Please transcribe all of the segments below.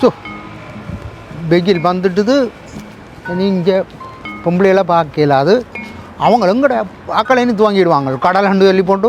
So வெயில் வந்துட்டுது. நீங்கள் பொம்பளையெல்லாம் பார்க்கல அது அவங்களும் கூட ஆக்களைன்னு துவங்கிடுவாங்க. கடல் அண்டு வெளி போட்டு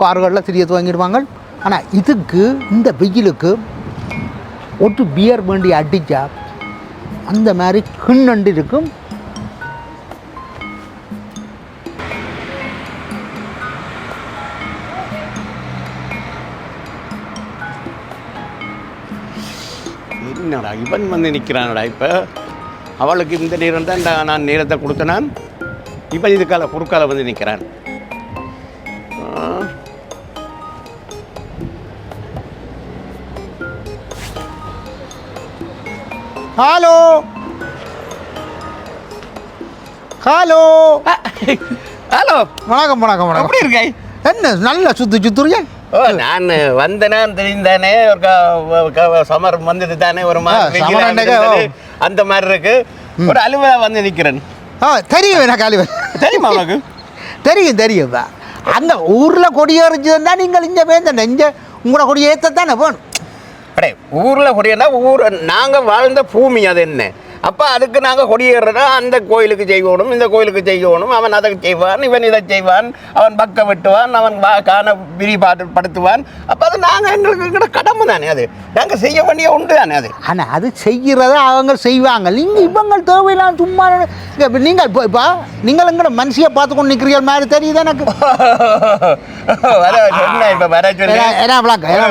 கார்களில் சிறிய துவங்கிடுவாங்க. ஆனால் இதுக்கு இந்த வெயிலுக்கு ஒட்டு பியர் வேண்டி அடித்தா அந்த மாதிரி கிண்ணண்டு இருக்கும். என்னடா இவன் வந்து நிற்கிறானடா இப்போ? அவளுக்கு இந்த நேரம் தான் நான் நேரத்தை கொடுத்தனான். இவன் இதுக்கால குறுக்கால வந்து நிற்கிறான் ஹலோ. ஹலோ. ஹலோ. வணக்கம் வணக்கம் வணக்கம். எப்படி இருக்கை? என்ன நல்ல சுத்து சுத்துறியா? ஓ நான் வந்தனான் தெரிந்தானே ஒரு சமர் வந்துட்டு தானே ஒரு மாதிரி. அந்த மாதிரி இருக்கு. ஒரு அலுவலா வந்து நிற்கிறேன் ஆ தெரியும் எனக்கு அழிவு தெரியுமா உனக்கு? தெரியும் தெரியும். அங்கே ஊரில் கொடியேறிச்சதுன்னா நீங்கள் இங்கே வேந்தன இங்கே உங்களோட கொடி ஏற்றத்தானே போகணும். அடே ஊரில் கொடியேன்னா ஊர் நாங்கள் வாழ்ந்த பூமி அது என்ன? அப்போ அதுக்கு நாங்கள் கொடியேறதா அந்த கோயிலுக்கு செய்யணும் இந்த கோயிலுக்கு செய்யணும் அவன் அதை செய்வான் இவன் இதை செய்வான். அவன் பக்க வெட்டுவான் அவன் வா காண விரி பாட்டு படுத்துவான். அப்போ அது நாங்கள் எங்களுக்கு கடமை தானே அது. நாங்கள் செய்ய வேண்டிய உண்டு தானே அது. ஆனால் அது செய்கிறத அவங்க செய்வாங்க. நீங்கள் இவங்க தேவையில்லாம் சும்மா நீங்கள் இப்போ இப்போ நீங்கள் எங்கட மனுஷியை பார்த்து கொண்டு நிற்கிறீங்க மாதிரி தெரியுது எனக்கு? என்ன- விளக்கு, என்ன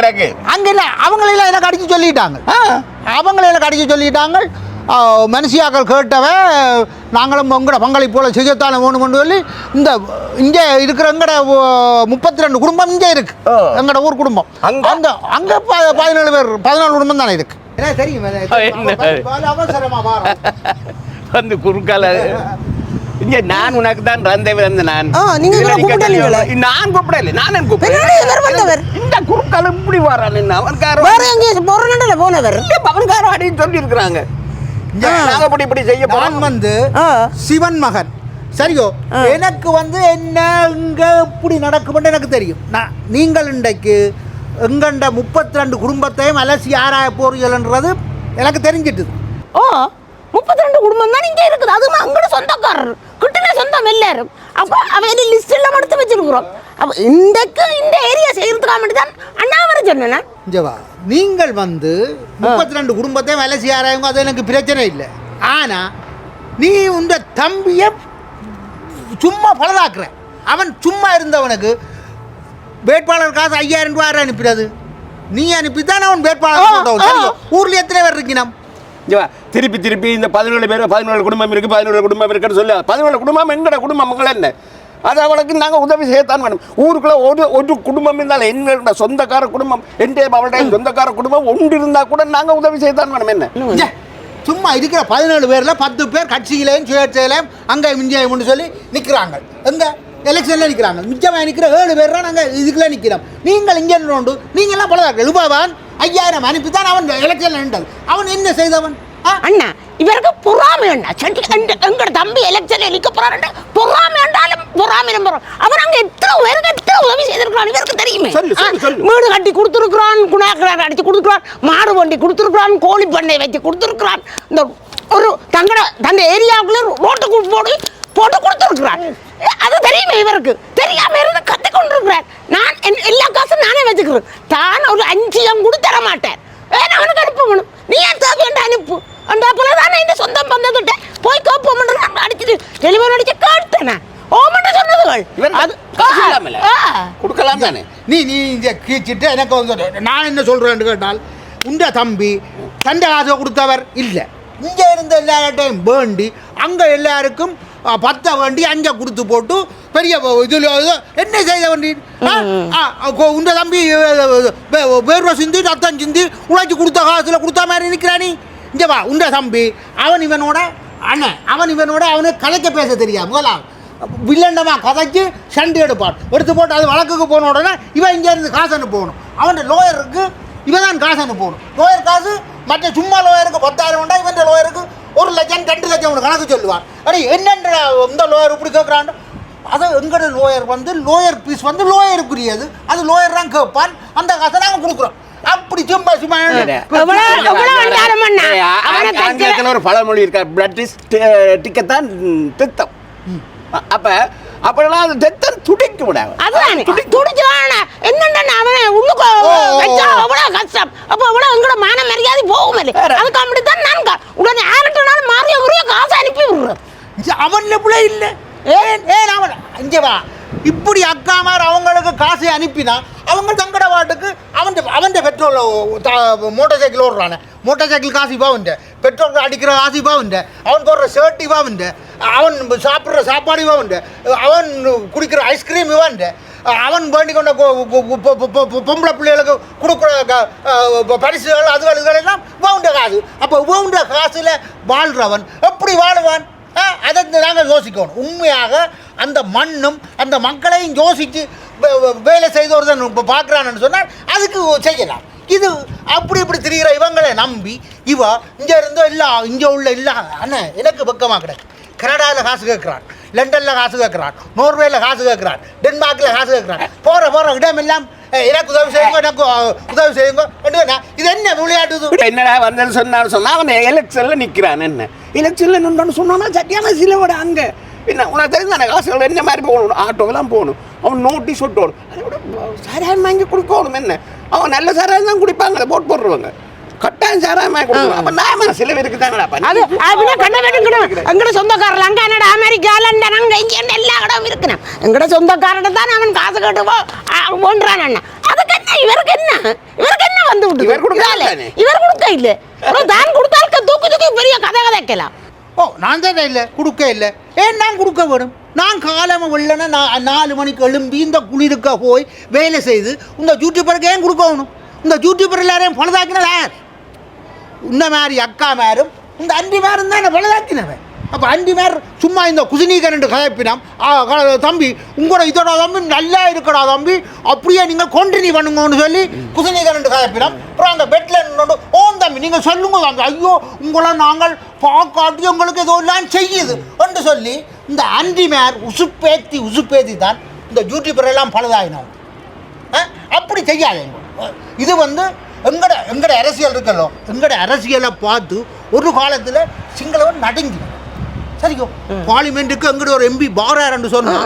கிடக்கு. அங்க இல்லை அவங்களெல்லாம் எனக்கு அடிச்சு சொல்லிட்டாங்க. அவங்கள எனக்கு அடிச்சு சொல்லிட்டாங்க மனுஷியாக்கள் கேட்டவ நாங்களும் உங்களோட பங்களிப்போல செய்யத்தானே வேணும்னு சொல்லி இந்த இங்கே இருக்கிற எங்கட முப்பத்தி ரெண்டு குடும்பம் இங்கே இருக்கு. எங்கட ஊர் குடும்பம் அங்க? அந்த அங்கே ப- பதினேழு பேர் பதினாலு குடும்பம் தானே இருக்கு என்ன தெரியும்? அவசரமா வந்து குறுக்கால இங்க நான் உனக்கு தான் ரந்தை வந்து நான் ஆ, நீங்க. நான் கூப்பிடல நான் கூப்பிடுறேன். இந்த குறுக்கால இப்படி வரான் என்ன அவன் கார வேற எங்கேயும் போறனால போனவர். அவன் கார அடின்னு சொல்லி இருக்கிறாங்க நாங்க இப்படி இப்படி செய்ய நான் வந்து ஆ. சிவன் மகன். சரியோ எனக்கு வந்து என்ன இங்க இப்படி நடக்கும்னு எனக்கு தெரியும். நான் நீங்கள் இன்றைக்கு எங்கண்ட முப்பத்தி ரெண்டு குடும்பத்தையும் அலசி ஆராய போறீங்கன்றது எனக்கு தெரிஞ்சிட்டுது. ஓ முப்பத்தி ரெண்டு குடும்பம் தான் இங்கே இருக்குது. அது அங்கட சொந்தக்காரர். கிட்டன சொந்தம் எல்லாரும். அப்போ அவன் லிஸ்ட் எல்லாம் எடுத்து வச்சிருக்கிறோம். அப்போ இந்தக்கு இந்த ஏரியா செய்யறதுக்காக மட்டும் தான் அண்ணா வர சொன்னேன் இஞ்சவா நீங்கள் வந்து முப்பத்தி ரெண்டு குடும்பத்தையும் அலசி ஆராயுங்க அது எனக்கு பிரச்சனை இல்லை. ஆனா நீ உந்த தம்பியை சும்மா பலதாக்குற அவன் சும்மா இருந்தவனுக்கு வேட்பாளர் காசு ஐயாயிரம் ரூபாய் அனுப்பிடாது நீ அனுப்பித்தான் அவன் வேட்பாளர்? ஊர்ல எத்தனை பேர் இருக்கணும்? திருப்பி திருப்பி இந்த பதினேழு பேர் பதினேழு குடும்பம் இருக்கு பதினேழு குடும்பம் இருக்குன்னு சொல்லி. பதினேழு குடும்பம் எங்கட குடும்பம்? மக்கள் என்ன? அது அவளுக்கு நாங்கள் உதவி செய்யத்தான் வேணும். ஊருக்குள்ள ஒரு ஒரு குடும்பம் இருந்தாலும் எங்களோட சொந்தக்கார குடும்பம் எந்த அவளுடைய சொந்தக்கார குடும்பம் ஒன்று இருந்தால் கூட நாங்கள் உதவி செய்யத்தான் வேணும். என்ன? சும்மா இருக்கிற பதினேழு பேர்ல பத்து பேர் கட்சியிலையும் சுயேட்சையிலையும் அங்கே இந்தியாவும் சொல்லி நிற்கிறாங்க எங்க? எலெக்ஷன்ல நிற்கிறாங்க மிச்சமாக நிற்கிற ஏழு பேர் தான் நாங்கள் இதுக்குள்ள நிற்கிறோம் நீங்கள் இங்கே நின்று நீங்கள் எல்லாம் பலதார்கள் ரூபாவான் ஐயாயிரம் அனுப்பித்தான் அவன் எலெக்ஷன்ல நின்றது அவன் என்ன செய்தவன்? அண்ணா இவருக்கு பொறாமை அண்ணா. சட்டி எங்க தம்பி எலெக்ஷன்ல நிக்க போறாரு பொறாமை என்றாலும் பொறாமை நம்புறோம். அவன் அங்க எத்தனை பேருக்கு எத்தனை உதவி செய்திருக்கிறான்? இவருக்கு தெரியுமே. வீடு கட்டி கொடுத்துருக்கிறான் குணாக்கிரார் அடிச்சு கொடுத்துருக்கிறான் மாடு வண்டி கொடுத்துருக்கிறான் கோழி பண்ணை வச்சு கொடுத்துருக்கிறான். இந்த ஒரு தங்கட தந்த ஏரியாவுக்குள்ள ரோட்டுக்கு போட்டு போட்டு கொடுத்துருக்கிறான். அது தெரியுமே இவருக்கு? தெரியாம இருந்து கத்தி கொண்டிருக்கிறார் நான் என் எல்லா காசும் நானே வச்சுக்கிறேன். தான் ஒரு அஞ்சு எம் கூட தர மாட்டேன். வேணா அவனுக்கு அனுப்ப வேணும். நீ ஏன் தேவையான அனுப்பு? அந்த போல தானே இந்த சொந்தம் பந்தத்துட்ட போய் கோப்பம் அடிச்சுட்டு டெலிவரி அடிச்சு கேட்டேன். ஓமன்ட்டு சொன்னதுகள். இவன் அது. கொடுக்கலாம் தானே? நீ நீ இங்கே கீச்சிட்டு எனக்கு வந்து நான் என்ன சொல்கிறேன்னு கேட்டால் உண்ட தம்பி தண்டை காசை கொடுத்தவர் இல்லை. இங்கே இருந்த எல்லார்ட்டையும் வேண்டி அங்கே எல்லாருக்கும் பத்த வேண்டி அங்கே கொடுத்து போட்டு பெரிய இதில் என்ன செய்த வேண்டி? உண்ட தம்பி வேர்வை சிந்தி ரத்தம் சிந்தி உழைச்சி கொடுத்த காசில் கொடுத்த மாதிரி நிற்கிறானி இங்கே வா உண்ட தம்பி அவன் இவனோட அண்ணன் அவன் இவனோட அவனுக்கு கலைக்க பேச தெரியாது முதலாம் வில்லண்டமா கதைச்சு சண்டை எடுப்பான். எடுத்து போட்டு அது வழக்குக்கு போன உடனே இவன் இங்கேருந்து காசு அனுப்பணும் அவன் லோயருக்கு இவன் தான் காசு அனுப்பணும் லோயர் காசு மற்ற சும்மா லோயருக்கு பத்தாயிரம் உண்டா இவன் லோயருக்கு ஒரு லட்சம் ரெண்டு லட்சம் உனக்கு கணக்கு சொல்லுவான். அடே என்னன்ற இந்த லோயர் இப்படி கேட்குறான் அது எங்கட லோயர் வந்து லோயர் பீஸ் வந்து லோயருக்குரியது அது லோயர் தான் கேட்பான் அந்த காசை நாங்கள் கொடுக்குறோம் அப்படி சும்மா சும்மா ஒரு பழமொழி இருக்கா பிளட் இஸ் டிக்கெட் தான் தித்தம் அப்ப அப்பெல்லாம் அது தித்தம் துடிக்க விடாது அதுதானே? துடிச்சுவான? என்னண்டா அவனை உள்ளுக்கு வச்சா கஷ்டம். அப்ப அவ்வளவு எங்கட மான மரியாதை போகும். அதுக்கு அப்படித்தான் நான் கா- உடனே யார்கிட்டனாலும் மாறிய உரிய காசு அனுப்பி அவன் அவன்ல பிள்ளை இல்ல. ஏன் ஏன் அவன்? இங்கே வா. இப்படி அக்காமார் அவங்களுக்கு காசை அனுப்பினா அவங்க தங்கட வாட்டுக்கு அவன் அவன் பெட்ரோல் மோட்டார் சைக்கிள் ஓடுறானே. மோட்டார் சைக்கிள் காசு இவாவுண்ட பெட்ரோல் அடிக்கிற காசு இவாவுண்ட அவன் போடுற ஷர்ட் இவாவுண்ட அவன் சாப்பிட்ற சாப்பாடு இவாவுண்ட அவன் குடிக்கிற ஐஸ்கிரீம் இவாண்ட அவன் வேண்டி கொண்ட பொம்பளை பிள்ளைகளுக்கு கொடுக்குற பரிசுகள் அதுகள் இதுகள் எல்லாம் இவாவுண்ட காசு. அப்போ இவாவுண்ட காசில் வாழ்கிறவன் எப்படி வாழுவான்? அதை நாங்கள் யோசிக்கணும். உண்மையாக அந்த மண்ணும் அந்த மக்களையும் யோசித்து வே- வே- வேலை செய்தவர் இப்போ பார்க்குறான்னு சொன்னால் அதுக்கு செய்யலாம். இது அப்படி இப்படி திரிகிற இவங்களை நம்பி இவ இங்கே இருந்தோ இல்லை இங்கே உள்ள இல்லை அண்ணா எனக்கு பக்கமாக கிடக்கு கனடாவில் காசு கேட்குறான். லண்டனில் காசு கேட்குறான் நோர்வேல காசு கேட்குறான் டென்மார்க்கில் காசு கேட்குறான் போகிற போகிற இடமெல்லாம் "ஏய், எனக்கு உதவி செய்யுங்க எனக்கு உதவி செய்யுங்க. இது என்ன விளையாட்டு இது? என்னடா வந்தேன்னு சொன்னான்னு சொன்னால் அவன் எலெக்ஷனில் நிற்கிறான் என்ன? எலெக்ஷனில் சொன்னோன்னா சொன்னா சரியான சிலவோட அங்கே. என்ன உனக்கு தெரிஞ்ச காசுகள் என்ன மாதிரி போகணும்? ஆட்டோவெல்லாம் போகணும். அவன் நோட்டீஸ் ஒட்டணும் விட சாராயம் வாங்கி கொடுக்கணும் என்ன? அவன் நல்ல சாராயம் தான் குடிப்பாங்க அதை போட்டு போடுறவங்க. கட்டாயம் வாங்கி கொடுக்கணும். அப்ப நான் சில பேருக்கு தாங்கடா அது அப்படியே கண்ட வேண்டுங்கணும் எங்கட சொந்தக்காரர் அங்க என்னடா அமெரிக்கா லண்டன் அங்க இங்க எல்லா இடம் இருக்கணும் எங்கட சொந்தக்காரர்கிட்ட தான் அவன் காசு கேட்டு ஒன்றான் அண்ணா. அதுக்கு என்ன இவருக்கு என்ன? இவருக்கு என்ன வந்து விட்டு இவர் கொடுக்கல? இவர் கொடுக்க இல்ல. தான் கொடுத்தால் தூக்கி தூக்கி பெரிய கதை கதைக்கலாம் ஓ நான் தானே இல்லை கொடுக்க இல்லை. ஏன் நான் கொடுக்க வேணும்? நான் காலம வெள்ளன நான் நாலு மணிக்கு எழும்பி இந்த குளிருக்க போய் வேலை செய்து இந்த யூடியூபருக்கு ஏன் கொடுக்கணும் இந்த யூடியூபர் எல்லாரையும் பழுதாக்கினது யார்? இந்த மாதிரி அக்கா மேரும் இந்த அண்டி மேரும் தான் பழுதாக்கினவன் அப்போ அண்டி மேர் சும்மா இந்த குசினீகரண்டு கதைப்பினம் தம்பி உங்களோட இதோட தம்பி நல்லா இருக்கடா தம்பி. அப்படியே நீங்கள் கொண்டினி பண்ணுங்கன்னு சொல்லி குசினீகரண்டு கதைப்பினம் அப்புறம் அந்த பெட்டில் நின்று ஓம் தம்பி நீங்கள் சொல்லுங்க தம்பி. ஐயோ உங்களை நாங்கள் பார்க்காட்டி உங்களுக்கு ஏதோ எல்லாம் செய்யுது. என்று சொல்லி இந்த அண்டி மேர் உசுப்பேத்தி உசுப்பேத்தி தான் இந்த யூடியூபர் எல்லாம் பழுதாயினோம் ஆ? அப்படி செய்யாதீங்க. இது வந்து எங்கட எங்கட அரசியல் இருக்கല്ലോ எங்கட அரசியலை பார்த்து ஒரு காலத்தில் சிங்களவன் நடுங்கி. சரிக்கோ? பார்லிமெண்ட்டுக்கு எங்கட ஒரு எம்பி பாராருன்னு சொன்னா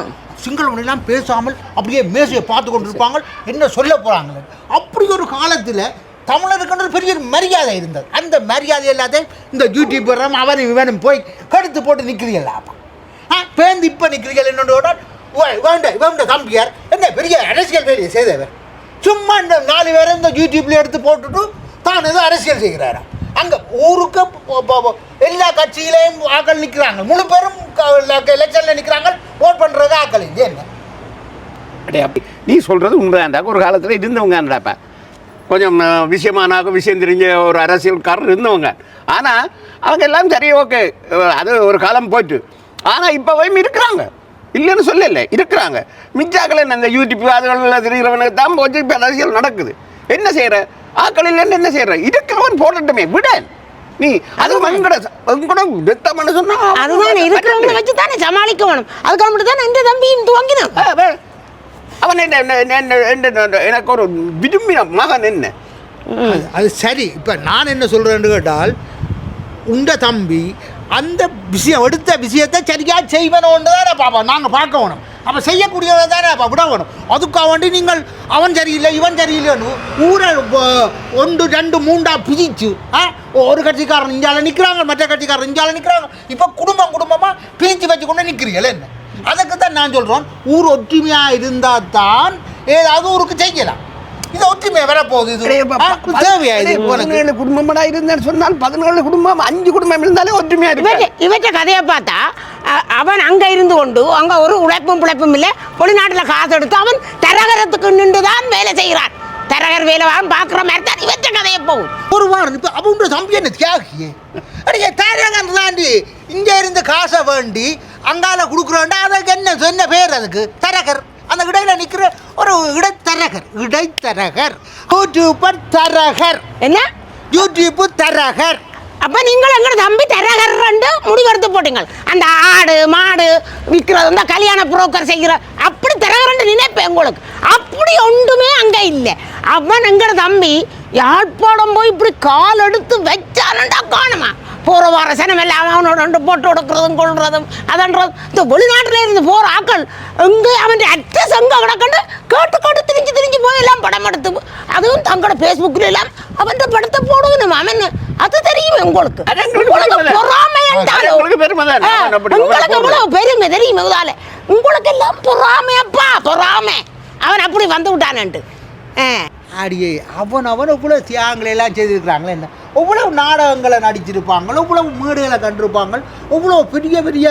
சிங்களவன் எல்லாம் பேசாமல் அப்படியே மேசையை பார்த்து கொண்டு இருப்பாங்க. என்ன சொல்ல போகிறாங்களே அப்படி ஒரு காலத்தில் தமிழருக்குன்ற பெரிய ஒரு மரியாதை இருந்தது. அந்த மரியாதை எல்லாத்தையும் இந்த யூடியூபரும் அவனும் இவனும் போய் கடுத்து போட்டு நிற்கிறீங்களா அப்பா ஆ பேந்து இப்போ நிற்கிறீர்கள் என்னோட வேண்ட வேண்ட தம்பியார். என்ன பெரிய அரசியல் வேலையை செய்தவர்? சும்மா இந்த நாலு பேரை இந்த யூடியூப்ல எடுத்து போட்டுட்டு தான் ஏதோ அரசியல் செய்கிறாரா. அங்கே ஊருக்கு எல்லா கட்சியிலையும் ஆக்கள் நிற்கிறாங்க முழு பேரும் எலெக்ஷனில் நிற்கிறாங்க ஓட் பண்ணுறது ஆக்கள் இது என்ன? அப்படி. நீ சொல்றது உண்மைதான்டா ஒரு காலத்தில் இருந்தவங்கடாப்பா கொஞ்சம் அஹ், விஷயமானாக்க விஷயம் தெரிஞ்ச ஒரு அரசியல்காரர் இருந்தவங்க. ஆனால் அவங்க எல்லாம் சரி ஓகே. அது ஒரு காலம் போயிட்டு. ஆனால் இப்போ வரையும் இருக்கிறாங்க. இல்லைன்னு சொல்லல இருக்கிறாங்க. மிச்சாக்கள் என்ன இந்த யூடியூப் அதுகளில் தெரிகிறவனுக்கு தான் போச்சு இப்போ அரசியல் நடக்குது. என்ன செய்கிற ஆக்கள் இல்லைன்னு என்ன செய்கிற இருக்கிறவன் போடட்டுமே விட நீ அது வெங்கட வெங்கட வெத்தம்னு சொன்னா அதுதான் இருக்கிறவங்க வச்சு தானே சமாளிக்க வேணும். அதுக்கு மட்டும் தான் இந்த தம்பியும் துவங்கினான்? அவன் என்ன என்ன- என்ன- என்ன- என்ன- எனக்கு ஒரு விரும்பின மகன் என்ன? அது- அது சரி. இப்போ நான் என்ன சொல்கிறேன்னு கேட்டால் உண்ட தம்பி அந்த விஷயம் எடுத்த விஷயத்தை சரியா செய்வனோன்னு தானே பார்ப்போம். நாங்கள் பார்க்க வேணும். அப்போ செய்யக்கூடியவன் தானே அப்போ விட வேணும். அதுக்காக வேண்டி நீங்கள் அவன் சரியில்லை இவன் சரியில்லைன்னு ஊரை ஒன்று ரெண்டு மூண்டா பிரிச்சு ஆ ஒரு கட்சிக்காரன் இந்தியாவில் நிற்கிறாங்க மற்ற கட்சிக்காரன் இந்தியாவில் நிற்கிறாங்க இப்போ குடும்பம் குடும்பமாக பிரித்து வச்சு கொண்டு நிற்கிறீங்களே என்ன? அதுக்கு தான் நான் சொல்கிறோம் ஊர் ஒற்றுமையாக இருந்தால் தான் ஏதாவது ஊருக்கு செய்யலாம். இது ஒற்றுமையாக வரப்போகுது இது. ஆ, இது தேவையா இது பதினேழு குடும்பம்டா இருந்தேன்னு சொன்னால் பதினேழு குடும்பம் அஞ்சு குடும்பம் இருந்தாலே ஒற்றுமையா இருக்கு. இவற்றை கதையை பார்த்தா அவன் அங்கே இருந்து கொண்டு அங்கே ஒரு உழைப்பும் பிழைப்பும் இல்லை. வெளிநாட்டில் காசு எடுத்து அவன் தரகரத்துக்கு நின்று தான் வேலை செய்கிறான். தரகர் வேலை வாங்க பார்க்குற மாதிரி தான் இவற்றை கதையை போகும் ஒரு வாரம் இப்போ அவங்க தம்பி என்ன தியாகியே? அடியே தரகன் தாண்டி இங்கே இருந்து காசை வேண்டி அங்கால கொடுக்குறோண்டா அதுக்கு என்ன என்ன பேர் அதுக்கு? தரகர். அந்த இடையில நிற்கிற ஒரு இடைத்தரகர் இடைத்தரகர் யூடியூபர் தரகர். என்ன? யூடியூப் தரகர். அப்ப நீங்கள் எங்கட தம்பி தரகர் ரெண்டு முடிவெடுத்து போட்டீங்க அந்த ஆடு மாடு விற்கிறது அந்த கல்யாண புரோக்கர் செய்கிற அப்படி தரகரண்டு நினைப்பேன் உங்களுக்கு அப்படி ஒன்றுமே அங்க இல்லை. அவன் எங்கட தம்பி யாழ்ப்பாணம் போய் இப்படி கால் எடுத்து வச்சானண்டா காணுமா? போற வார சனம் எல்லாம் அவனோட ரெண்டு போட்டு கொடுக்கறதும் கொள்றதும். அதன்றது இந்த வெளிநாட்டுல இருந்து போற ஆக்கள் எங்க அவன் அட்ரஸ் எங்க கிடக்கண்டு கேட்டு கேட்டு திரிஞ்சு திரிஞ்சு போய் எல்லாம் படம் எடுத்து அதுவும் தங்களோட ஃபேஸ்புக்கில் எல்லாம் அவன் படத்தை போடுவேன் அவன். அது தெரியும் உங்களுக்கு. உங்களுக்கு. எவ்வளவு பெருமை தெரியும் முதலால உங்களுக்கு எல்லாம் பொறாமையப்பா பொறாமை. அவன் அப்படி வந்து விட்டானன்ட்டு ஆ. அடியே அவன் அவன் இவ்வளோ தியாகங்களை எல்லாம் செய்திருக்கிறாங்களே என்ன? எவ்வளவு நாடகங்களை நடிச்சிருப்பாங்க எவ்வளவு மேடுகளை கண்டிருப்பாங்க எவ்வளோ பெரிய பெரிய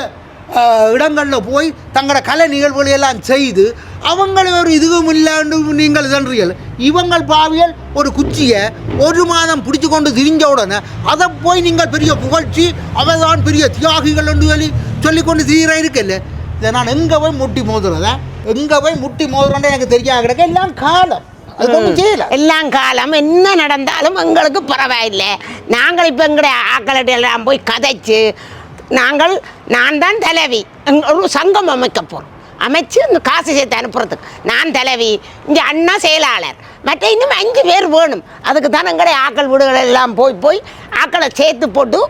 இடங்களில் போய் தங்களோட கலை நிகழ்வுகளை எல்லாம் செய்து அவங்கள ஒரு இதுவும் இல்லைன்னு நீங்கள் சொல்றீர்கள் இவங்கள் பாவியல் ஒரு குச்சியை ஒரு மாதம் பிடிச்சு கொண்டு திரிஞ்ச உடனே அதை போய் நீங்கள் பெரிய புகழ்ச்சி அவதான் பெரிய தியாகிகள் என்று சொல்லி சொல்லிக்கொண்டு தீர இருக்கல்ல. இதை நான் எங்கே போய் முட்டி மோதுறதா எங்கே போய் முட்டி மோதுறேன்னு எனக்கு தெரியாத கிடக்க. எல்லாம் காலம். எல்லாம் காலம் என்ன நடந்தாலும் எங்களுக்கு பரவாயில்லை. நாங்கள் இப்போ எங்களுடைய ஆக்களிட்ட எல்லாம் போய் கதைச்சு நாங்கள் நான் தான் தலைவி. ஒரு சங்கம் அமைக்க போகிறோம் அமைச்சு இந்த காசு சேர்த்து அனுப்புறதுக்கு. நான் தலைவி இங்கே அண்ணா செயலாளர். மற்ற இன்னும் அஞ்சு பேர் வேணும். அதுக்கு தான் எங்களுடைய ஆக்கள் வீடுகள் எல்லாம் போய் போய் ஆக்களை சேர்த்து போட்டு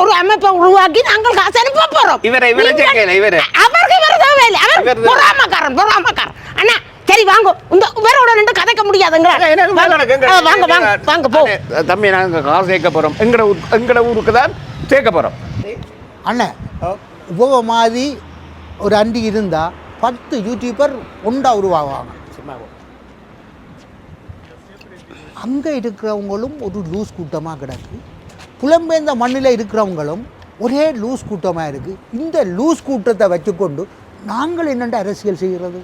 ஒரு அமைப்பை உருவாக்கி நாங்கள் காசு அனுப்ப போகிறோம் இவரை இவரை சேர்க்கல, இவரை. அவருக்கு இவர் தேவையில்லை. அவர் இவர் தான். பொறாமக்காரன் பொறாமக்காரன். அண்ணா சரி வாங்க. இந்த இவரோட நின்று கதைக்க முடியாதுங்க. வாங்க. வாங்க வாங்க போ. தம்பி நாங்கள் காசு சேர்க்க போகிறோம் எங்கட ஊர் எங்கட ஊருக்கு தான் சேர்க்க போகிறோம் அண்ணன் உபவ மாதிரி ஒரு அண்டி இருந்தால் பத்து யூடியூபர் ஒண்டா உருவாகுவாங்க அங்கே இருக்கிறவங்களும் ஒரு லூஸ் கூட்டமாக கிடக்கு. புலம்பெயர்ந்த மண்ணில் இருக்கிறவங்களும் ஒரே லூஸ் கூட்டமாக இருக்குது இந்த லூஸ் கூட்டத்தை வச்சுக்கொண்டு நாங்கள் என்னென்ன அரசியல் செய்கிறது?